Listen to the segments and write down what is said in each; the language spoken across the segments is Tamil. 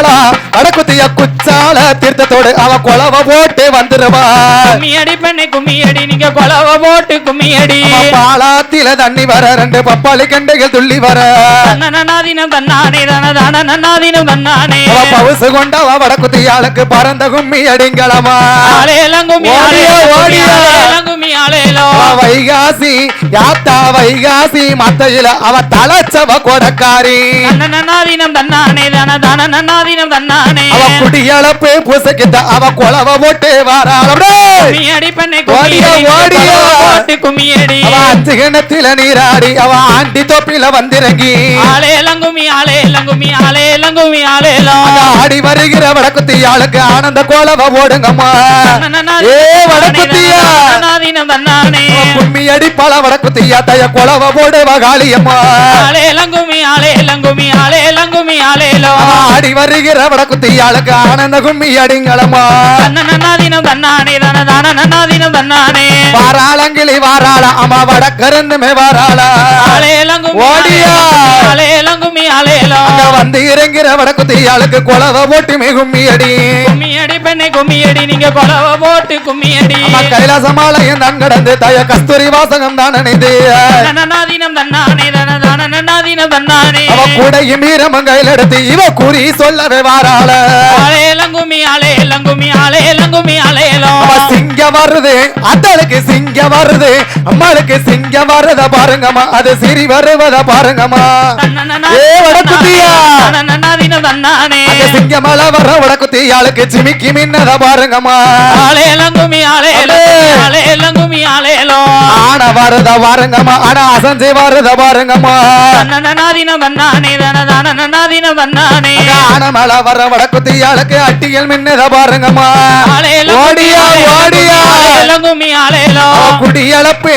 வாராளா வடக்குத்திய குச்சால தீர்த்தத்தோடு அவ கொலவ போட்டு வந்துருவா. கும்மி அடி பெண்ணை கும்மி அடி நீங்க கொலவ போட்டு கும்மி அடி அவ பாலாத்தில தண்ணி வர ரெண்டு பப்பாளி கண்டைகள் துள்ளி வர. நன்னாதீனம் தன்னானே தான தான நன்னாதீனம் தன்னானே. அவ பவுசு கொண்ட அவ வடக்குத்தியாளுக்கு பறந்த கும்மி அடிங்களமா ஆளேலம் கும்மி ஓடியா, ஓடியா. ஆளேலம் கும்மி ஆளேலோ வைகாசி யாத்தா வைகாசி மத்தையில அவ தலைச்சவ கொடக்காரி. நன்னாதீனம் தன்னானே தான தான நன்னாதீனம் தன்னானே. அவ குடியளப்பு பூசக்கிட்ட அவ கொலவ போட்டு வாராள. கும்மி அடி பெண்ணை ஓடியா, ஓடியா. போட்டு கும்மி அடி அவ அஞ்சு கிணத்தில நீராடி அவ ஆண்டி தொப்பில வந்திறங்கி. ஆளேலம் கும்மி ஆளேலம் கும்மி ஆளேலம் கும்மி ஆளேலோ அங்க ஆடி வருகிற வடக்குத்தியாளுக்கு ஆனந்த கோலவ ஓடுங்கம்மா. ஏ வடக்குத்தியா? நன்னாதீனம் தன்னானே. அடி பல அடிப்பாள வடக்குத்தியா தய கொலவ போடு வகாளியம்மா. ஆளேலம் கும்மி ஆளேலோ அவ ஆடி வருகிற வடக்குத்தியாளுக்கு ஆனந்த கும்மி அடிங்களம்மா. நன்னாதீனம் தன்னானே தான தான நன்னாதீனம் தன்னானே. வாராளங்கிளி வாராள அம்மா வடக்கரந்துமே வாராளா. ஆளேலம் கும்மி ஓடியா. ஆளேலம் கும்மி ஆளேலோ அங்க வந்து இறங்கிற வடக்குத்தியாளுக்கு கொலவ போட்டு மிகும்மி அடி. கும்மி அடி பெண்ணை கும்மி அடி நீங்க கொலவ போட்டு கும்மி அடி. கைலாசமாலயம் தான் கடந்து தய கஸ்தூரி வாசகம் தான் நினைந்து தான தான நன்னாதீனம் தன்னானே அவ வீரமன் கையில் எடுத்து இவ குறி சொல்லவே வாராள. கும்மி ஆளேலம் கும்மி ஆளேலோ அவ சிங்க வருது அத்தளுக்கு சிங்க வருது அம்மாளுக்கு சிங்க வருத பாருங்கம்மா அது சிரி வருவத பாருங்கம்மா. ஏ வடக்குத்தியா நன்னாதீனம் தன்னானே அந்த சிங்கமல வர வடக்குத்தியாளுக்கு சிமிக்கி மின்னத பாருங்கம்மா. அடே. ஆளேலம் கும்மி ஆளேலோ ஆன வருத பாருங்கம்மா ஆனா அசஞ்சு வருத பாருங்கம்மா. ஆனமல வர வடக்குத்தியாளுக்கு அட்டியல் மின்னத பாருங்கம்மா. ஓடியா குடியளப்பு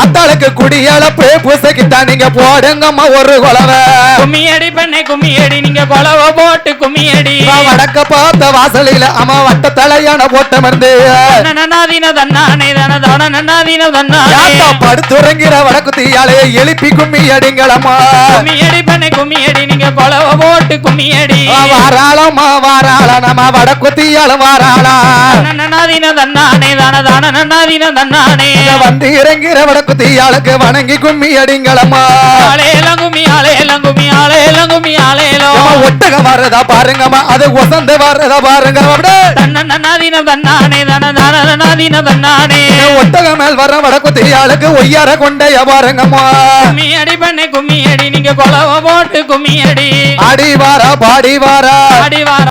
அத்தாளுக்கு குடியளப்பு பூசைக்கிட்டா நீங்க போடுங்கம்மா ஒரு குலவை கும்மி அடி பெண்ணை கும்மி அடி நீங்க கொலவ போட்டு கும்மி அடி வடக்க பார்த்த வாசலில அம்மா வட்ட தலையான போட்ட மருந்து. படுத்துறங்கிற வடக்கு தீயாலே எழுப்பி கும்மி அடிங்களம்மா கும்மி அடி பெண்ணை கும்மி அடி நீங்க கொலவ போட்டு கும்மி அடி வாராளம்மா வாராள நம்ம வடக்கு தீயால வாராளா. நன்னாதீனம் தன்னானே தான தான நன்னாதீனம் தன்னானே வந்து இறங்கிற வடக்கு தீயாளுக்கு வணங்கி கும்மி அடிங்களம்மா ஆளேலம் கும்மி ஆளேலம் கும்மி ஆளேலம் கும்மி ஆளேலோ அம்மா ஒட்டகம் வரதா பாருங்கம்மா அது ஒசந்து வரதா பாருங்க அப்படியே தன்ன நன்னாதீனம் தன்னானே தான தான நன்னாதீனம் தன்னானே ஒட்டகம் மேல் வர வடக்கு தீயாளுக்கு ஒய்யார கொண்டைய பாருங்கம்மா. கும்மி அடி பெண்ணை கும்மி அடி கொலவ போட்டு கும்மி அடி அடி வாரா பாடி வாரா அடி வார